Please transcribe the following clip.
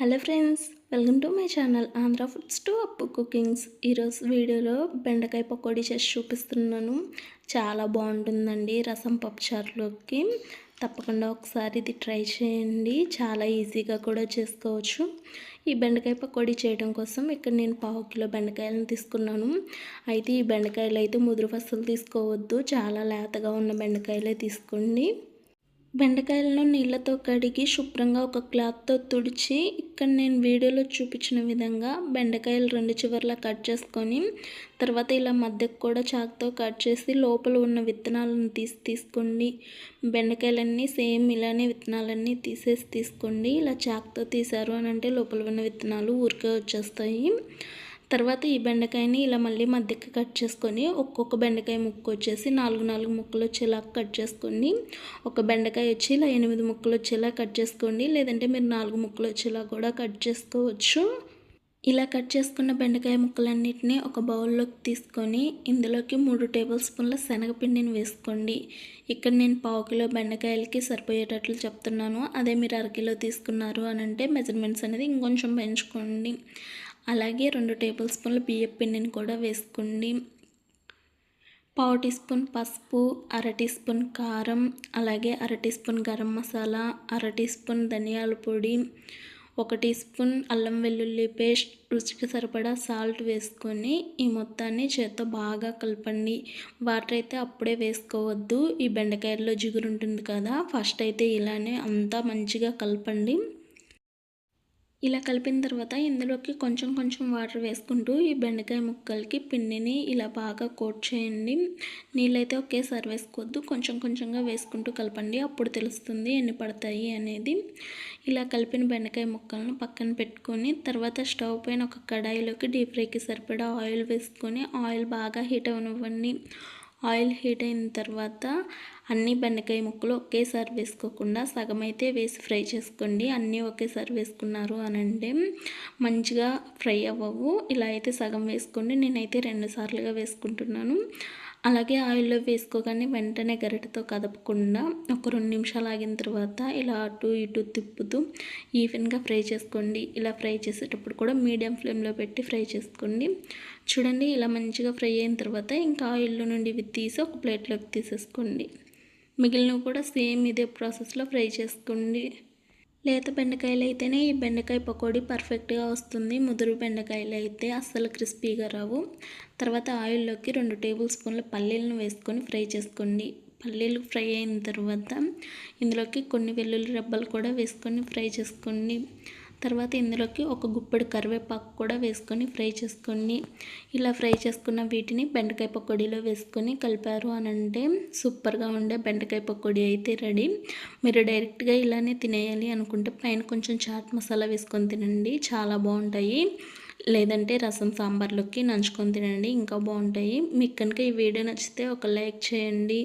Hello friends welcome to my channel Andhra foods to Appu cookings. ఈరోజు వీడియోలో బెండకాయ పకోడీ చేసి చూపిస్తున్నాను. చాలా బాగుంటుందండి రసం పప్పుచారులోకి. తప్పకుండా ఒకసారి ఇది ట్రై చేయండి. చాలా ఈజీగా కూడా చేసుకోవచ్చు. ఈ బెండకాయ పకోడీ చేయడం కోసం ఇక్కడ నేను పావు కిలో బెండకాయలను తీసుకున్నాను. అయితే ఈ బెండకాయలు అయితే ముదురు ఫసలు తీసుకోవద్దు. చాలా లేతగా ఉన్న బెండకాయలే తీసుకోండి. బెండకాయలను నీళ్ళతో కడిగి శుభ్రంగా ఒక క్లాత్తో తుడిచి ఇక్కడ నేను వీడియోలో చూపించిన విధంగా బెండకాయలు రెండు చివర్లా కట్ చేసుకొని తర్వాత ఇలా మధ్యకు కూడా చాకుతో కట్ చేసి లోపల ఉన్న విత్తనాలను తీసి తీసుకోండి. బెండకాయలన్నీ సేమ్ ఇలానే విత్తనాలన్నీ తీసేసి తీసుకోండి. ఇలా చాకుతో తీసారు అని అంటే లోపల ఉన్న విత్తనాలు ఊరికే వచ్చేస్తాయి. తర్వాత ఈ బెండకాయని ఇలా మళ్ళీ మధ్యకి కట్ చేసుకొని ఒక్కొక్క బెండకాయ ముక్కు వచ్చేసి నాలుగు నాలుగు ముక్కలు వచ్చేలా కట్ చేసుకోండి ఒక బెండకాయ వచ్చి ఇలా ఎనిమిది ముక్కలు వచ్చేలా కట్ చేసుకోండి. లేదంటే మీరు నాలుగు ముక్కలు వచ్చేలా కూడా కట్ చేసుకోవచ్చు. ఇలా కట్ చేసుకున్న బెండకాయ ముక్కలన్నిటినీ ఒక బౌల్లోకి తీసుకొని ఇందులోకి మూడు టేబుల్ స్పూన్ల శనగపిండిని వేసుకోండి. ఇక్కడ నేను పావు కిలో బెండకాయలకి సరిపోయేటట్లు చెప్తున్నాను. అదే మీరు అరకిలో తీసుకున్నారు అని అంటే మెజర్మెంట్స్ అనేది ఇంకొంచెం పెంచుకోండి. అలాగే రెండు టేబుల్ స్పూన్ల బియ్యం పిండిని కూడా వేసుకోండి. పావు టీ స్పూన్ పసుపు అర టీ స్పూన్ కారం అలాగే అర టీ స్పూన్ గరం మసాలా అర టీ స్పూన్ ధనియాల పొడి ఒక టీ స్పూన్ అల్లం వెల్లుల్లి పేస్ట్ రుచికి సరిపడా సాల్ట్ వేసుకొని ఈ మొత్తాన్ని చేత్తో బాగా కలపండి. వాటర్ అయితే అప్పుడే వేసుకోవద్దు. ఈ బెండకాయల్లో జిగురు ఉంటుంది కదా ఫస్ట్ అయితే ఇలానే అంతా మంచిగా కలపండి. ఇలా కలిపిన తర్వాత ఇందులోకి కొంచెం కొంచెం వాటర్ వేసుకుంటూ ఈ బెండకాయ ముక్కలకి పిండిని ఇలా బాగా కోట్ చేయండి. నీళ్ళైతే ఒకేసారి వేసుకోవద్దు కొంచెం కొంచెంగా వేసుకుంటూ కలపండి. అప్పుడు తెలుస్తుంది ఎన్ని పడతాయి అనేది. ఇలా కలిపిన బెండకాయ ముక్కలను పక్కన పెట్టుకొని తర్వాత స్టవ్ పైన ఒక కడాయిలోకి డీప్ ఫ్రైకి సరిపడా ఆయిల్ వేసుకొని ఆయిల్ బాగా హీట్ అవనివ్వండి. ఆయిల్ హీట్ అయిన తర్వాత అన్ని బెండకాయ ముక్కలు ఒకేసారి వేసుకోకుండా సగం అయితే వేసి ఫ్రై చేసుకోండి. అన్నీ ఒకేసారి వేసుకున్నారు అని అంటే మంచిగా ఫ్రై అవ్వవు. ఇలా అయితే సగం వేసుకోండి. నేనైతే రెండు సార్లుగా వేసుకుంటున్నాను. అలాగే ఆయిల్లో వేసుకోగానే వెంటనే గరిటతో కదపకుండా ఒక రెండు నిమిషాలు ఆగిన తర్వాత ఇలా అటు ఇటు తిప్పుతూ ఈవెన్గా ఫ్రై చేసుకోండి. ఇలా ఫ్రై చేసేటప్పుడు కూడా మీడియం ఫ్లేమ్లో పెట్టి ఫ్రై చేసుకోండి. చూడండి ఇలా మంచిగా ఫ్రై అయిన తర్వాత ఇంకా ఆయిల్లో నుండి ఇవి తీసి ఒక ప్లేట్లోకి తీసేసుకోండి. మిగిలినవి కూడా సేమ్ ఇదే ప్రాసెస్లో ఫ్రై చేసుకోండి. లేత బెండకాయలు అయితేనే ఈ బెండకాయ పకోడీ పర్ఫెక్ట్గా వస్తుంది. ముదురు బెండకాయలు అయితే అస్సలు క్రిస్పీగా రావు. తర్వాత ఆయిల్లోకి రెండు టేబుల్ స్పూన్ల పల్లీలను వేసుకొని ఫ్రై చేసుకోండి. పల్లీలు ఫ్రై అయిన తర్వాత ఇందులోకి కొన్ని వెల్లుల్లి రెబ్బలు కూడా వేసుకొని ఫ్రై చేసుకోండి. తర్వాత ఇందులోకి ఒక గుప్పెడు కరివేపాకు కూడా వేసుకొని ఫ్రై చేసుకొని ఇలా ఫ్రై చేసుకున్న వీటిని బెండకాయ పకోడీలో వేసుకొని కలిపారు అని అంటే సూపర్గా ఉండే బెండకాయ పకోడీ అయితే రెడీ. మీరు డైరెక్ట్గా ఇలానే తినేయాలి అనుకుంటే పైన కొంచెం చాట్ మసాలా వేసుకొని తినండి చాలా బాగుంటాయి. లేదంటే రసం సాంబార్లోకి నంచుకొని తినండి ఇంకా బాగుంటాయి. మీకు కనుక ఈ వీడియో నచ్చితే ఒక లైక్ చేయండి.